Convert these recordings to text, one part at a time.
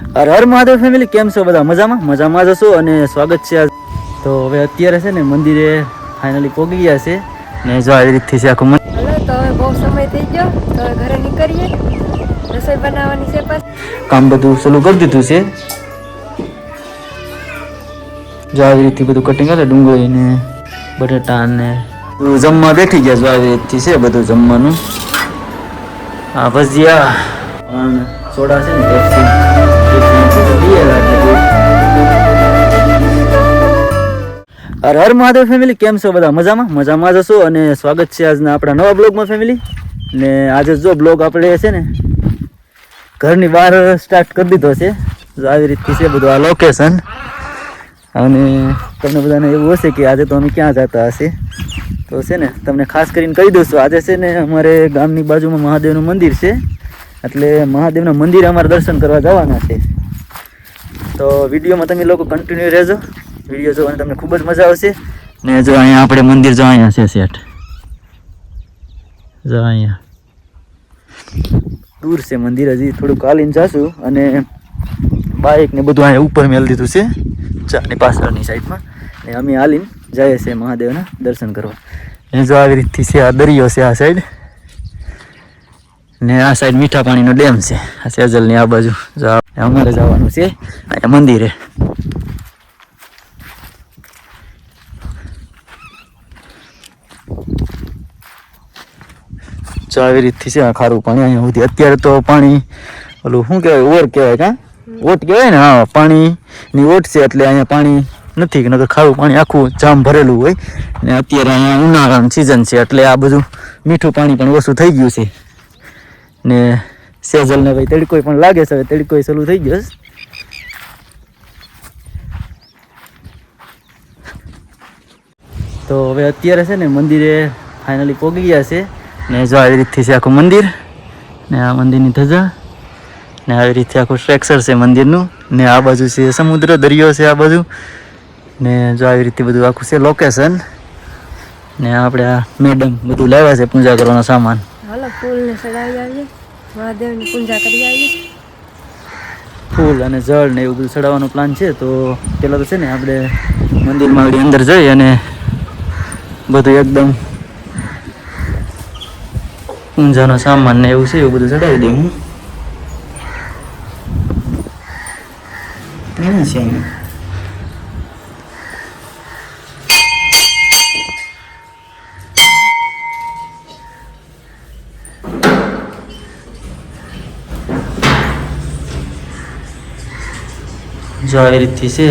હર હર મહાદેવ ફેમિલી કેમ છો બધા? મજામાં? મજામાં જ હશો અને સ્વાગત છે તો હવે અત્યારે છે ને મંદિરે ફાઇનલી પહોંચી ગયા છે ને જો આવી રીતથી છે આખું મંદિર. તો હવે બહુ સમય થઈ ગયો. તો ઘરે નીકળીએ. રસોઈ બનાવવાની છે પાછી કામ બધું શરૂ કરી દીધું છે. જો આવી રીતથી બધું કટિંગ કરે ડુંગળી ને બટેટા ને જમવા બેઠી ગયા જો આવી રીતથી છે બધું જમવાનું. આ ભજીયા સોડા છે ને પેપ્સી હર હર મહાદેવ ફેમિલી કેમ છો બધા? મજામાં? મજામાં જ હશો અને સ્વાગત છે આજના આપણા નવા બ્લોગમાં ફેમિલી ને આજે જો બ્લોગ આપણે છે ને, ઘરની બહાર સ્ટાર્ટ કરી દીધો છે. આવી રીતથી છે બધું આ લોકેશન અને તમને બધાને એવું હશે કે આજે તો અમે ક્યાં જતા હશે. તો છે ને, તમને ખાસ કરીને કહી દઉં છું, આજે છે ને અમારે ગામની બાજુમાં મહાદેવનું મંદિર છે. એટલે મહાદેવના મંદિરે અમારે દર્શન કરવા જવાના છે. તો વિડીયોમાં તમે લોકો કન્ટિન્યુ રહેજો. વીડિયો જોવાની તમને ખૂબ જ મજા આવશે. ને જો અહીંયા આપણે મંદિર જો અહીંયા છે સેટ જો અહીંયા. દૂર છે મંદિર, હજી થોડુંક હાલીને જાશું. અને બાઇક ને બધું અહીંયા ઉપર મેળ દીધું છે, ચાની પાછળની સાઈડમાં. ને અમે હાલીને જઈએ છીએ મહાદેવના દર્શન કરવા. એ જો આવી રીતથી છે, આ દરિયો છે આ સાઈડ. ને આ સાઈડ મીઠા પાણીનો ડેમ છે, આ સેજલની આ બાજુ. અમારે જવાનું છે અહીંયા મંદિરે. જો આવી રીતથી છે ખારું પાણી અહીંયા સુધી. અત્યારે તો પાણી, ઓલું શું કહેવાય, ઓર કહેવાય કાં? ઓટ કહેવાય ને? હા, પાણીની ઓટ છે એટલે અહીંયા પાણી નથી, નકર ખારું પાણી આખું જામ ભરેલું હોય. ને અત્યારે અહીંયા ઉનાળાની સિઝન છે, એટલે આ બધું મીઠું પાણી પણ ઓછું થઈ ગયું છે. ને સેજલને ભાઈ તડકોય પણ લાગે છે તડકોય ચાલુ થઈ ગયો છે. તો હવે અત્યારે છે ને મંદિરે ફાઇનલી પોગી ગયા છે. ને જો આવી રીતથી છે આખું મંદિર ને આ મંદિરની ધજા ને આવી રીતે આખું સ્ટ્રક્ચર છે મંદિરનું ને આ બાજુ છે સમુદ્ર દરિયો છે આ બાજુ ને જો આવી રીતે બધું આખું છે લોકેશન ને આપણે આ મેડમ બધું લાવ્યા છે પૂજા કરવાનો સામાન. ફૂલ અને જળ ને એવું બધું ચડાવવાનો પ્લાન છે તો પેલા તો છે ને આપણે મંદિરમાં અંદર જઈ અને બધું એકદમ પૂંજાનો સામાન ને એવું છે એવું બધું ચડાવી દઉં હું. રીતથી છે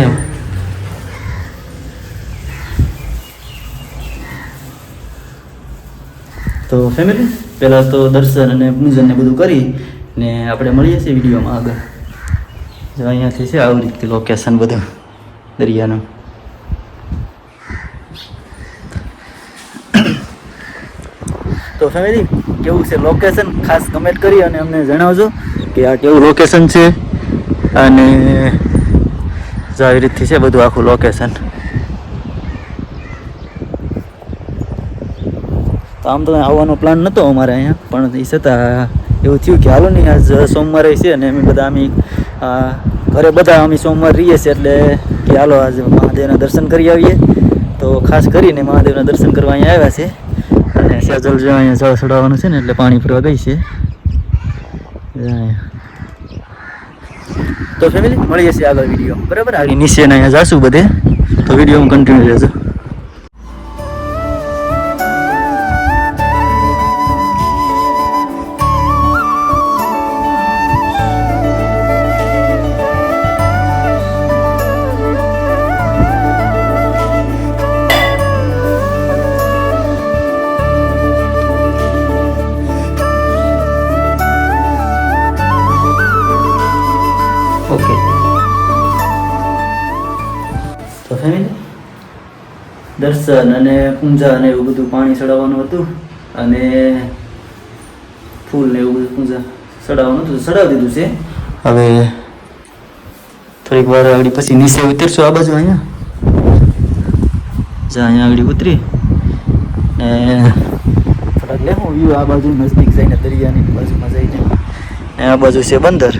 તો ફેમિલી પહેલાં તો દર્શન અને પૂજન ને બધું કરી ને આપણે મળીએ છીએ વિડીયોમાં આગળ. જો અહીંયાથી છે આવી રીતે લોકેશન બધું, દરિયાનું. તો ફેમિલી કેવું છે લોકેશન ખાસ કમેન્ટ કરી અને અમને જણાવજો કે આ કેવું લોકેશન છે અને આવી રીતથી છે બધું આખું લોકેશન તો આમ તો આવવાનો પ્લાન નહોતો અમારે અહીંયા. પણ એ છતાં એવું થયું કે હાલો નહીં આજ સોમવારે છે અને અમે બધા અમે ઘરે બધા અમે સોમવાર રહીએ છીએ એટલે કે હાલો આજે મહાદેવના દર્શન કરી આવીએ. તો ખાસ કરીને મહાદેવના દર્શન કરવા અહીંયા આવ્યા છે. અને સેજલ જો અહીંયા જળ ચડાવવાનું છે ને એટલે પાણી ભરવા ગઈ છે. તો ફેમિલી મળીએ છીએ આગળ વીડિયો બરાબર? આગળ નીચે અહીંયા જાશું બધે. તો વીડિયો કન્ટિન્યુ રહેજો. દર્શન અને પૂંજા અને એવું બધું પાણી ચડાવવાનું હતું. અને ફૂલ ને એવું બધું પૂંજા ચડાવવાનું હતું. ચડાવી દીધું છે. હવે થોડીક વાર આગળ પછી નીચે ઉતરશું આ બાજુ અહીંયા. જા અહીંયા આગળ ઉતરી. ને થોડાક લેવું. વ્યૂ આ બાજુ નજદીક જઈને દરિયાની બાજુમાં જઈને. ને આ બાજુ છે બંદર.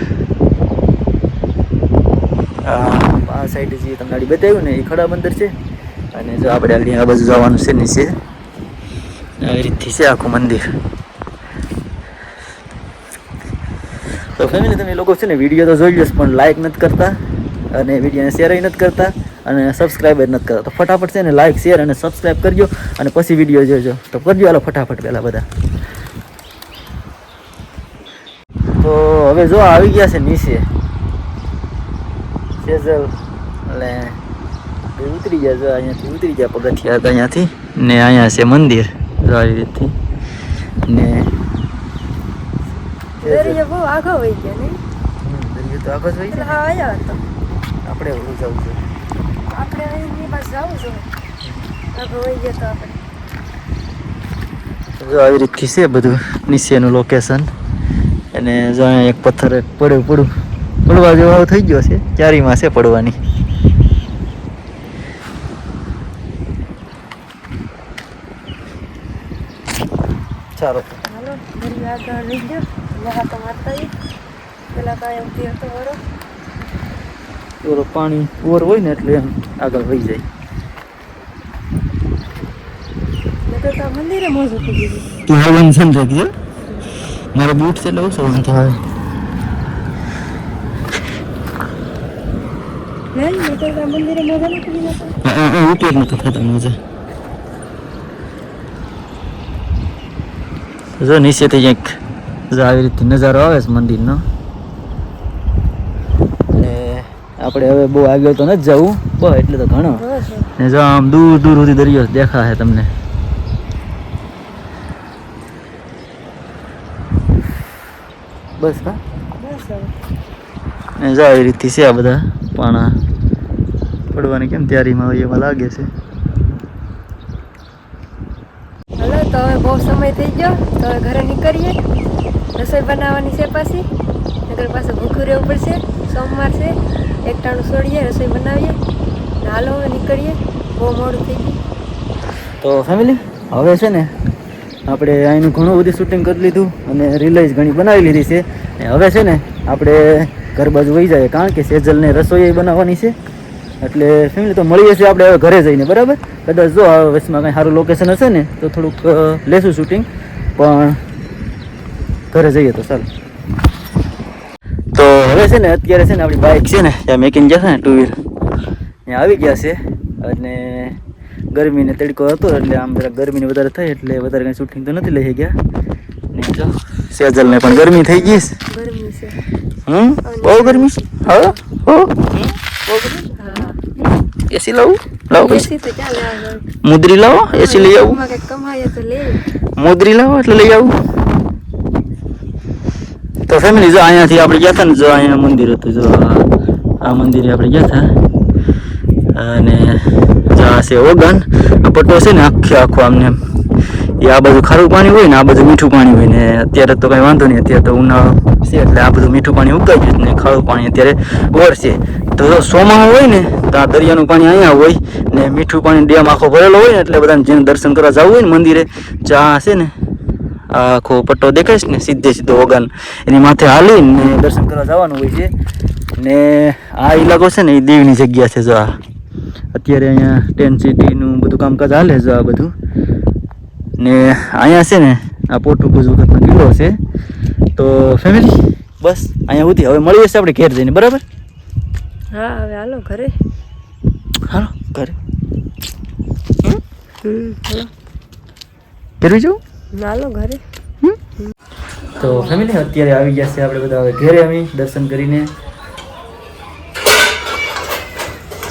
સાઈડ જે તમને આડી બતાવ્યું ને, એ ખડા બંદર છે. અને જો આપણે આલી આ બાજુ જવાનું છે નીચે આવી રીતથી છે આખું મંદિર. તો ફેમિલી તમે લોકો છે ને વીડિયો તો જોઈ જશે પણ લાઈક નથી કરતા અને વિડીયોને શેર નથી કરતા અને સબસ્ક્રાઈબ નથી કરતા. તો ફટાફટ છે ને લાઈક શેર અને સબસ્ક્રાઈબ કરજો અને પછી વીડિયો જોજો. તો કરજો હાલો ફટાફટ પહેલાં બધા. તો હવે જો આવી ગયા છે નીચે. સેઝલ એ ઉતરી ગયા જો અહીંયાથી ઉતરી ગયા પગથિયા હતા અહીંયાથી. ને અહીંયા છે મંદિર જો આવી રીતથી. ને આપણે ઓલું જવું છે. આપણે જો આવી રીતથી છે બધું નીચેનું લોકેશન અને જો અહીંયા એક પથ્થર પડ્યું પડું પડવા જેવો થઈ ગયો છે. ચારીમાં છે પડવાની? ચાલો હાલો દરિયો આગળ રહી ગયો લહા તો મારતા. પેલા કાંઈ આવતી હતો વરો ઓલો પાણી ઓર હોય ને એટલે એમ આગળ વહી જાય. નકર તો મંદિરે મોજ તું હવન છે ગયો મારો બૂટ છે એટલે ઓછો વાંધો આવે. નહીં નકર તો મંદિરે મોજ નથી ગઈ નકર. ઉપયોગ નથી થતો મજા. જો નીચેથી કંઈક જો આવી રીતે નજારો આવે છે મંદિરનો ને આપણે હવે બહુ આગળ તો નથી જવું બહુ એટલે તો ઘણો ને જો આમ દૂર દૂર સુધી દરિયો દેખાશે તમને બસ હા ને જો આવી રીતથી છે આ બધા પાણા પડવાની કેમ તૈયારીમાં હોય એવા લાગે છે હાલો તો હવે બહુ સમય થઈ ગયો, તો હવે ઘરે નીકળીએ. રસોઈ બનાવવાની છે પાછી. નગર પાસે ભૂખ્યું રહેવું પડશે. સોમવાર છે, એકટાણું છોડીએ રસોઈ બનાવીએ. હાલો હવે નીકળીએ. બહુ મોડું થઈ ગયું. તો ફેમિલી હવે છે ને, આપણે અહીંનું ઘણું બધું શૂટિંગ કરી લીધું અને રિલાઇઝ ઘણી બનાવી લીધી છે. હવે છે ને, આપણે ઘર બાજુ વહી જાય કારણ કે સેજલને રસોઈ બનાવવાની છે. એટલે ફેમિલી તો મળીએ છીએ આપણે હવે ઘરે જઈને બરાબર? કદાચ જો હવે વચમાં કંઈ સારું લોકેશન હશે ને તો થોડુંક લેશું શૂટિંગ પણ ઘરે જઈએ તો ચાલો. તો હવે છે ને અત્યારે છે ને આપણી બાઇક છે ને ત્યાં મેકિંગ જશે ને ટુ વ્હીલ ત્યાં આવી ગયા છે. અને ગરમીને તડકો હતો એટલે આમ જરા ગરમીને વધારે થાય એટલે વધારે કંઈ શૂટિંગ તો નથી લઈ ગયા. નહીં જો સેજલને પણ ગરમી થઈ ગઈ છે. હમ? બહુ ગરમી છે? હા? બહુ હા એસી લાવો પૈસા એસી મુદ્રી લાવો એસી લઈ આવું મુદ્રી લાવો એટલે લઈ આવું તો ફેમિલી જો અહીંયાથી આપણે ગયા હતા ને જો અહીંયા મંદિર હતું જો આ- મંદિરે આપણે ગયા હતા અને જો આ છે ઓગન પટ્ટો છે ને આખે આખો આમને. એ આ બધું ખારું પાણી હોય ને, આ બધું મીઠું પાણી હોય ને, અત્યારે તો કંઈ વાંધો નહીં, અત્યારે તો ઉનાળો છે એટલે આ બધું મીઠું પાણી ઉગાઈ ગયું ને, ખારું પાણી અત્યારે વરસે તો જો સોમાં હોય ને, તો આ દરિયાનું પાણી અહીંયા હોય ને, મીઠું પાણી ડેમ આખો ભરેલો હોય ને, એટલે બધાને જેને દર્શન કરવા જવું હોય ને મંદિરે, ચા છે ને, આખો પટ્ટો દેખાય છે ને, સીધે સીધો ઓગાન, એની માથે હાલીને દર્શન કરવા જવાનું હોય છે. ને આ ઇલાકો છે ને, એ દેવની જગ્યા છે જો આ. અત્યારે અહીંયા ટેન સિટીનું બધું કામકાજ હાલે છે આ બધું. ને અહીંયા છે ને આ પોર્ટુગીઝ વખતનો કિલ્લો છે. તો ફેમિલી બસ અહીંયા સુધી હવે મળીએ છીએ આપણે ઘેર જઈને બરાબર? હા હવે હાલો ઘરે. હાલો ઘરે. ફેરવી જવું હાલો. ઘરે તો ફેમિલી અત્યારે આવી ગયા છે આપણે બધા હવે ઘેરે આવી દર્શન કરીને.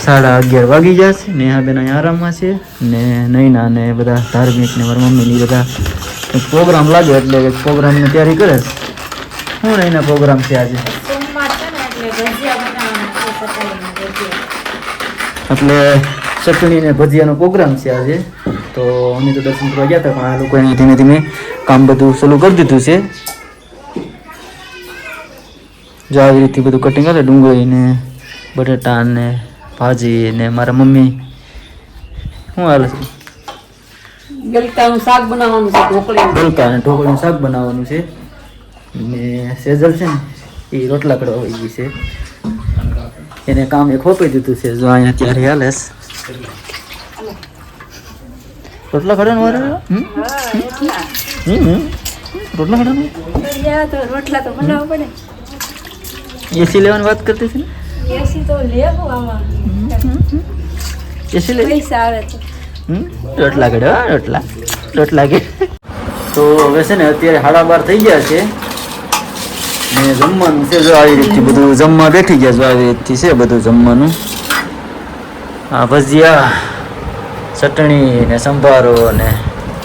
સાડા અગિયાર વાગી ગયા છે નેહાબેન અહીંયા આરામમાં છે ને નૈના ને બધા ધાર્મિક ને મારા મમ્મી બધા પ્રોગ્રામ લાગે એટલે પ્રોગ્રામની તૈયારી કરે હું શું નૈના પ્રોગ્રામ છે આજે? એટલે ચટણી ને ભજીયાનો પ્રોગ્રામ છે આજે. તો અમે તો દર્શન કરવા ગયા હતા પણ આ લોકોએ ધીમે ધીમે કામ બધું શરૂ કરી દીધું છે. જો આવી રીતે બધું કટિંગ કરે ડુંગળી ને બટેટા ને ભાજી ને મારા મમ્મી. શું હાલ છે? ગલકાનું શાક બનાવવાનું છે ઢોકળી ગલકા અને ઢોકળીનું શાક બનાવવાનું છે. ને સેજલ છે ને એ રોટલા કરવા આવી ગઈ છે. એને કામ એક ખોપી દીધું છે જો અહીંયા ત્યારે હાલે રોટલા ખડાનું વારે. રોટલા ખડાનું? રોટલા તો બનાવવા પડે. એસી લેવાની વાત કરતી છે ને? એસી તો લેવું આમાં એસી લે પૈસા આવે તો રોટલા ઘડે હા રોટલા રોટલા કે તો હવે છે ને અત્યારે સાડા બાર થઈ ગયા છે ને જમવાનું છે જો આવી રીતથી બધું જમવા બેઠી ગયા જો આવી રીતથી છે બધું જમવાનું આ ભજીયા ચટણી ને સંભારો ને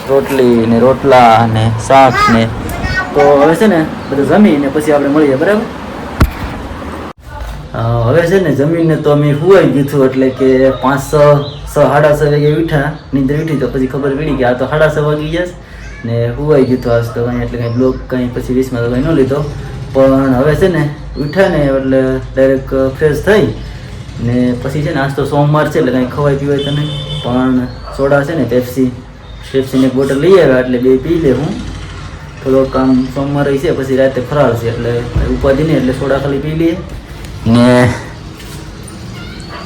રોટલી ને રોટલા ને શાક ને તો હવે છે ને બધું જમીને પછી આપણે મળીએ બરાબર હવે છે ને જમીનને તો અમે હુવાઈ ગયું હતું એટલે કે પાંચ છ સાડા છ વાગે ઉઠ્યા, નીંદર ઉઠી તો પછી ખબર પડી કે આ તો સાડા છ વાગી ગયા ને હુવાઈ ગયું હતું આજ તો કંઈ એટલે કંઈ બ્લોક કંઈ પછી વીસમાં તો કંઈ ન લીધો. પણ હવે છે ને ઉઠ્યા ને એટલે ડાયરેક્ટ ફ્રેશ થઈ. ને પછી છે ને આજ તો સોમવાર છે એટલે કંઈ ખવાય પીવાય તો નહીં. પણ સોડા છે ને પેપ્સી, પેપ્સીની બોટલ લઈ આવ્યા એટલે બે પી લે હું. થોડોક કામ સોમવાર છે, પછી રાતે ફરાળ એટલે ઉપાધિ નહીં એટલે સોડા ખાલી પી લઈએ. ને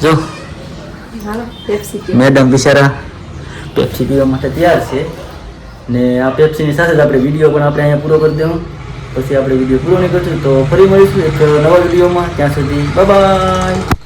જો મેડમ બિચારા પેપ્સી પીવા માટે તૈયાર છે. ને આ પેપ્સીની સાથે જ આપણે વીડિયો પણ આપણે અહીંયા પૂરો કરી દેવું. પછી આપણે વીડિયો પૂરો નહીં કરશું તો ફરી મળીશું એક નવા વિડીયોમાં ત્યાં સુધી બાય